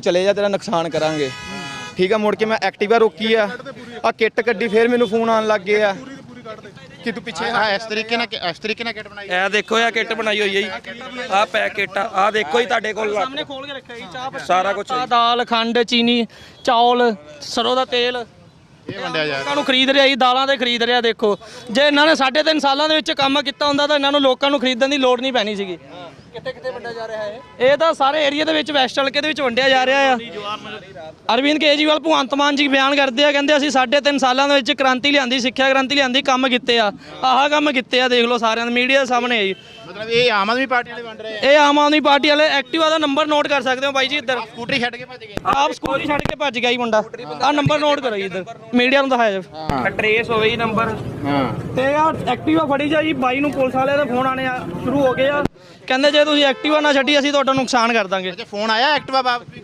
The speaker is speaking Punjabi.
ਚਲੇ ਜਾ ਤੇਰਾ ਨੁਕਸਾਨ ਕਰਾਂਗੇ। ਠੀਕ ਆ ਮੁੜ ਕੇ ਮੈਂ ਐਕਟਿਵਾ ਰੋਕੀ ਆ। ਆ ਕਿੱਟ ਕੱਢੀ ਫਿਰ ਮੈਨੂੰ ਫੋਨ ਆਉਣ ਲੱਗ ਗਏ ਆ। ਕਿ ਤੂੰ ਪਿੱਛੇ ਆ ਇਸ ਤਰੀਕੇ ਨਾਲ ਇਸ ਤਰੀਕੇ ਨਾਲ ਕਿੱਟ ਬਣਾਈ? ਇਹ ਦੇਖੋ ਇਹ ਕਿੱਟ ਬਣਾਈ ਹੋਈ ਹੈ ਜੀ। ਆਹ ਪੈਕ ਕਿੱਟ ਆ। ਆਹ ਦੇਖੋ ਜੀ ਤੁਹਾਡੇ ਕੋਲ ਸਾਹਮਣੇ ਖੋਲ ਕੇ ਰੱਖਿਆ ਜੀ ਚਾਹ ਸਾਰਾ ਕੁਝ ਪੱਤਾ ਦਾਲ ਖੰਡ ਚੀਨੀ ਚੌਲ ਸਰੋਂ ਦਾ ਤੇਲ। ਇਹ ਵੰਡਿਆ ਜਾ ਲੋਕਾਂ ਨੂੰ ਖਰੀਦ ਰਿਹਾ ਜੀ ਦਾਲਾਂ ਤੇ ਖਰੀਦ ਰਿਹਾ ਦੇਖੋ। ਜੇ ਇਹਨਾਂ ਨੇ 3.5 ਸਾਲਾਂ ਦੇ ਵਿੱਚ ਕੰਮ ਕੀਤਾ ਹੁੰਦਾ ਤਾਂ ਇਹਨਾਂ ਨੂੰ ਲੋਕਾਂ ਨੂੰ ਖਰੀਦਣ ਦੀ ਲੋੜ ਨਹੀਂ ਪੈਣੀ ਸੀਗੀ। ਕਿੱਥੇ ਕਿੱਥੇ ਵੰਡਿਆ ਜਾ ਰਿਹਾ ਹੈ ਇਹ ਤਾਂ ਸਾਰੇ ਏਰੀਆ ਦੇ ਵਿੱਚ ਵੈਸਟ ਹਲਕੇ ਦੇ ਵਿੱਚ ਵੰਡਿਆ ਜਾ ਰਿਹਾ ਆ। ਅਰਵਿੰਦ ਕੇਜਰੀਵਾਲ ਭਗਵੰਤ ਮਾਨ ਜੀ ਬਿਆਨ ਕਰਦੇ ਆ ਕਹਿੰਦੇ ਅਸੀਂ 3.5 ਸਾਲਾਂ ਦੇ ਵਿੱਚ ਕ੍ਰਾਂਤੀ ਲਿਆਂਦੀ ਸਿੱਖਿਆ ਕ੍ਰਾਂਤੀ ਲਿਆਂਦੀ ਕੰਮ ਕੀਤੇ ਆ। ਆਹ ਕੰਮ ਕੀਤੇ ਆ ਦੇਖ ਲਓ ਸਾਰਿਆਂ ਦੇ ਮੀਡੀਆ ਦੇ ਸਾਹਮਣੇ ਜੀ। ਮਤਲਬ ਇਹ ਆਮ ਆਦਮੀ ਪਾਰਟੀ ਵਾਲੇ ਵੰਡ ਰਹੇ ਆ? ਇਹ ਆਮ ਆਦਮੀ ਪਾਰਟੀ ਵਾਲੇ ਐਕਟਿਵਾ ਦਾ ਨੰਬਰ ਨੋਟ ਕਰ ਸਕਦੇ ਹੋ ਬਾਈ ਜੀ ਇੱਧਰ। ਸਕੂਟਰੀ ਛੱਡ ਕੇ ਭੱਜ ਗਏ। ਆਪ ਸਕੂਲ ਹੀ ਛੱਡ ਕੇ ਭੱਜ ਗਿਆ ਜੀ ਮੁੰਡਾ। ਆ ਨੰਬਰ ਨੋਟ ਕਰੋ ਜੀ ਇੱਧਰ। ਮੀਡੀਆ ਨੂੰ ਦਿਖਾਇਆ ਜਾਵੇ। ਟਰੇਸ ਹੋਵੇ ਜੀ ਨੰਬਰ। ਹਾਂ। ਤੇ ਆ ਐਕਟਿਵਾ ਫੜੀ ਜਾ ਜੀ ਬਾਈ ਨੂੰ ਪੁਲਿਸ ਵਾਲਿਆਂ ਦੇ ਫੋਨ ਆਣੇ ਆ ਸ਼ੁਰੂ ਹੋ ਗਏ ਆ। ਕਹਿੰਦੇ ਜੇ ਤੁਸੀਂ ਐਕਟਿਵਾ ਨਾ ਛੱਡੀ ਅਸੀਂ ਤੁਹਾਡਾ ਨੁਕਸਾਨ ਕਰ ਦਾਂਗੇ। ਅੱਛਾ ਫੋਨ ਆਇਆ ਐਕਟਿਵਾ ਵਾਪਸ